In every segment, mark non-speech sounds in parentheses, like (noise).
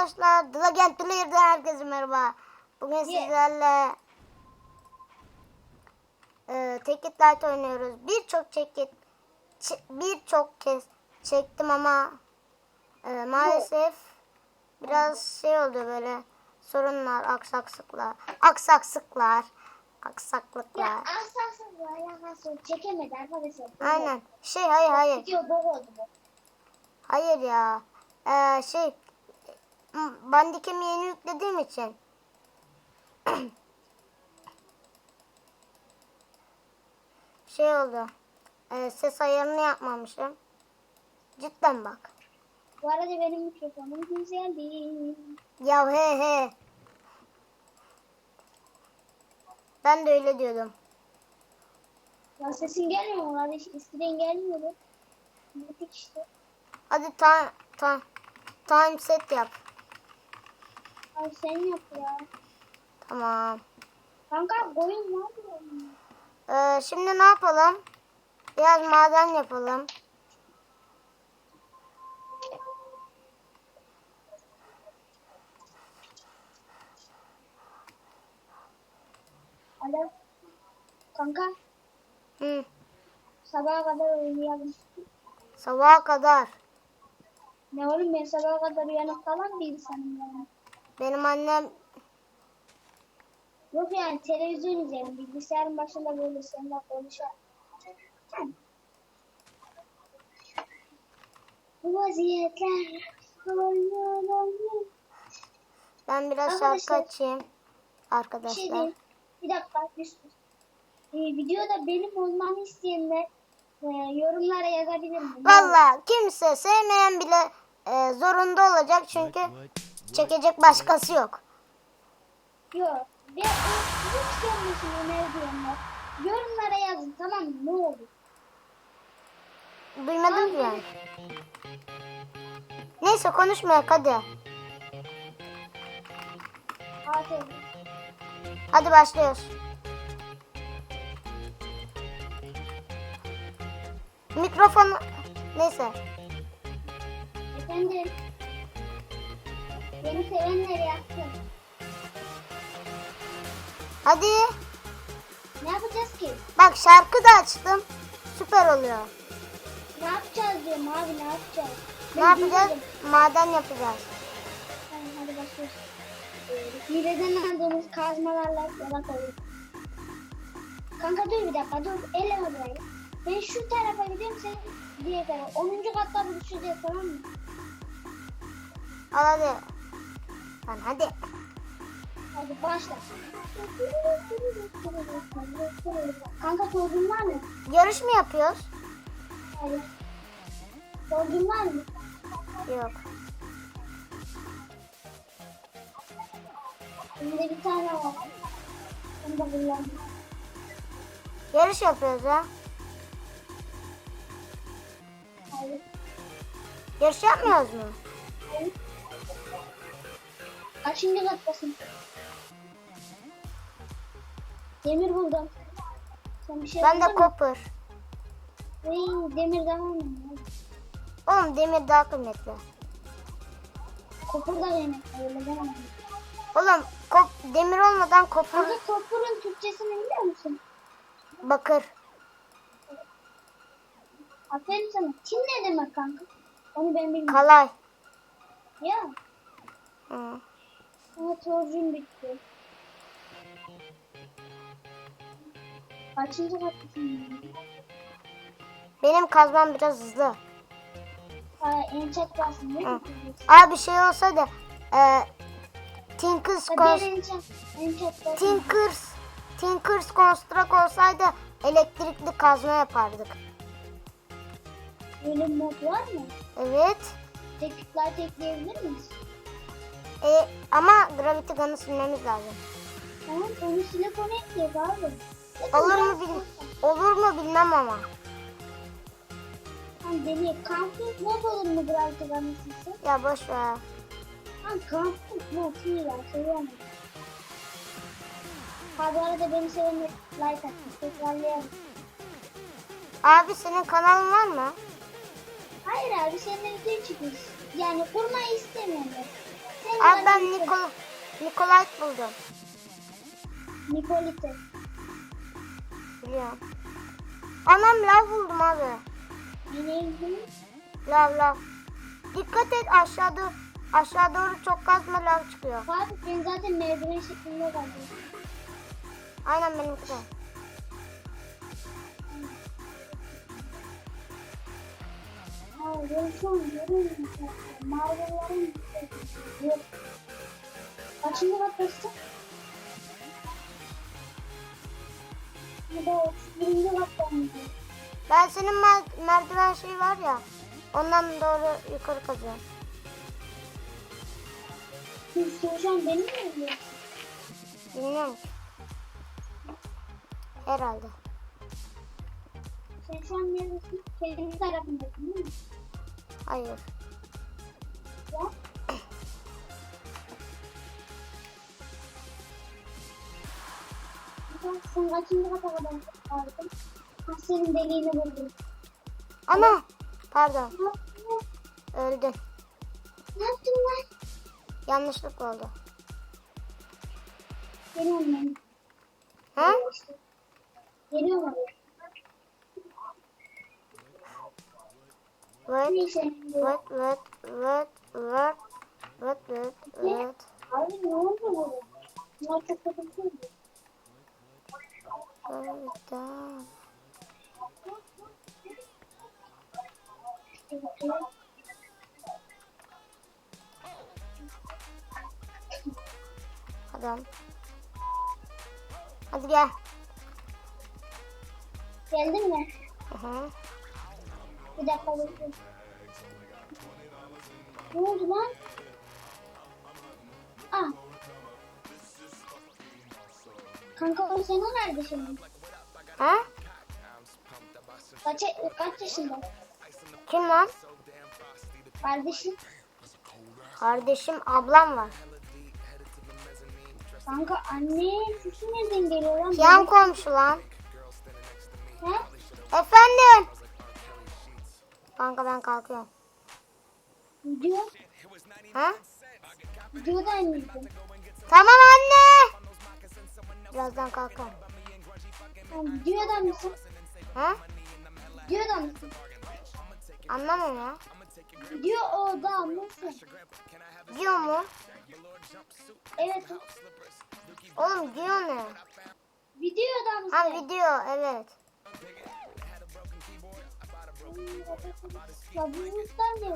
arkadaşlar. Legend Player'den herkese merhaba. Bugün sizlerle e, Ticket Light oynuyoruz. Birçok çeket birçok kez çektim ama e, maalesef biraz şey oldu böyle sorunlar, aksaklıklar, aksaklıklar, aksaklıklar. Ya bu alakası çekemedi arkadaşlar. Aynen. Şey hayır hayır. Hayır ya. Ee, şey Bandicam'i yeni yüklediğim için (clears throat) şey oldu. Ee, ses ayarını yapmamışım. Cidden bak. Bu arada benim mikrofonum güzel değil. Ya he he. Ben de öyle diyordum. Ya sesin gelmiyor mu kardeş? Eskiden gelmiyordu. Gittik işte. Hadi ta, ta, time set yap. Abi sen yap ya. Tamam. Kanka koyun ne yapıyorsun? Ee, şimdi ne yapalım? Biraz maden yapalım. Alo. Kanka Hı, sabaha kadar oynayalım. sabaha kadar. Ne oğlum ben sabaha kadar uyanık kalan insanım yani. Benim annem Yok yani televizyon izleyelim. Bilgisayarın başında böyle seninle konuşalım. Bu vaziyetler oynuyorum. ben biraz Arkadaşlar- şarkı açayım Bir şey arkadaşlar. Bir dakika bir sus. Ee, videoda benim olmamı isteyenler e, yorumlara yazabilir mi? Valla kimse sevmeyen bile e, zorunda olacak çünkü çekecek başkası yok. Yok. Ve hiç gelmesin öneri diyenler. Yorumlara yazın tamam mı? Ne olur. Duymadım ki ben. Neyse konuşmayak hadi. Aferin. Hadi başlıyoruz. Mikrofon neyse. Efendim. Beni sevenler yapsın. Hadi. Ne yapacağız ki? Bak şarkı da açtım. Süper oluyor. Ne yapacağız diyorum abi ne yapacağız? Ne Ben yapacağız? bilmiyorum. Maden yapacağız. Tamam, hadi başlıyoruz. Hileden aldığımız kazmalarla yola koyuyoruz. Kanka dur bir dakika dur. Elleme burayı. Ben şu tarafa gidiyorum sen diğer tarafa. 10. katta buluşacağız tamam mı? Al hadi. Lan hadi. Hadi başla. Kanka sorgun var mı? Yarış mı yapıyoruz? Hayır. Sorgun var mı? Yok. Bende bir tane var. Onu da kullandım. Yarış yapıyoruz ha. Hayır. Yarış yapmıyoruz mu? Kaçıncı kattasın? Demir buldum. Sen bir şey Ben de buldun mu? copper. Hey, demir daha mı? Oğlum demir daha kıymetli. Kopur da demir. Öyle demem. Oğlum kop- demir olmadan copper Kanka kopurun Türkçesini biliyor musun? bakır. Aferin sana. Tin ne demek kanka? Onu ben bilmiyorum. Kalay. ya. Hı. Ama torcum bitti. Kaçıncı kattasın? Benim kazmam biraz hızlı. Ha, en çat basın değil mi? Hı. Abi şey olsaydı e, Tinkers Cons- en en. Tinkers Tinkers Construct olsaydı elektrikli kazma yapardık. Böyle bir mod var mı? Evet. Teknikler ekleyebilir miyiz? E, Gravity Gun'ı silmemiz lazım. Tamam onu silip onu ekleyip abi. Olur mu bil olur mu bilmem ama. Hani deneyip kamping mod olur mu Gravity Gun'ı silse? Ya boş ver. Ha kamping mod iyi ya seviyorum. Ha bu arada beni sevenler like atmış tekrarlayalım. Abi senin kanalın var mı? Hayır abi seninle video çıkmış. Yani kurmayı istemiyorlar. Sen Abi ben Nikol Nikolay buldum. Nikolite. Biliyorum. Anam lav buldum abi. İlgili. Lav lav. Dikkat et aşağıda aşağı doğru çok kazma lav çıkıyor. Abi ben zaten merdiven şeklinde kaldım. Aynen benimki de. Şu an görüyorum. Mağaraların yok. Kaçıncı kattasın? Ya da 31. kattan Ben senin mer- merdiven şey var ya. Ondan doğru yukarı kazıyorum. Siz an beni mi izliyorsun? Bilmiyorum. Herhalde. Sen şu an neredesin? Kendi tarafındasın değil mi? Hayır. Kaçıncı kata kadar vardın? Ha senin deliğini buldum. Ana. Pardon. Ne yaptın? Öldün. Ne yaptın lan? Yanlışlık oldu. Geliyorum ben. Ha? Geliyorum Neyse. wait, wait, wait, wait, wait, wait, wait. Abi ne oldu burada? Bunlar çok bakıyorum. Adam. Hadi gel. Geldin mi? Hı. Bir dakika bekle. Ne oldu lan? Kanka o senin nerede şimdi? Ha? Kaç, kaç yaşında? Kim lan? Kardeşim. Kardeşim ablam var. Kanka anne sesi nereden geliyor lan? Yan komşu lan. He? Efendim. Kanka ben kalkıyorum. Video. Ha? Videoda anneydim. Tamam anne. Birazdan kalkarım. Tamam, mısın? Ha? Videoda mısın? Anlamam ya. Video oda mısın? Diyor mu? Evet. Oğlum diyor ne? Videoda mısın? Ha video evet. Ya bu muhtar ne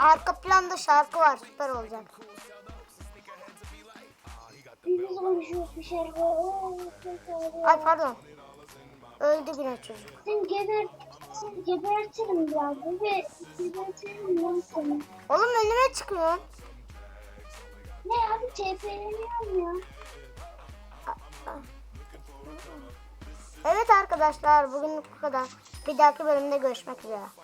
Arka planda şarkı var süper olacak. Ay pardon. Öldü yine çocuk. Sen geber, sen gebertirim ya. Bu ve gebertirim lan seni. Oğlum önüme çıkıyorsun. Ne abi TP'leniyorum ya. Evet arkadaşlar bugün bu kadar. Bir dahaki bölümde görüşmek üzere.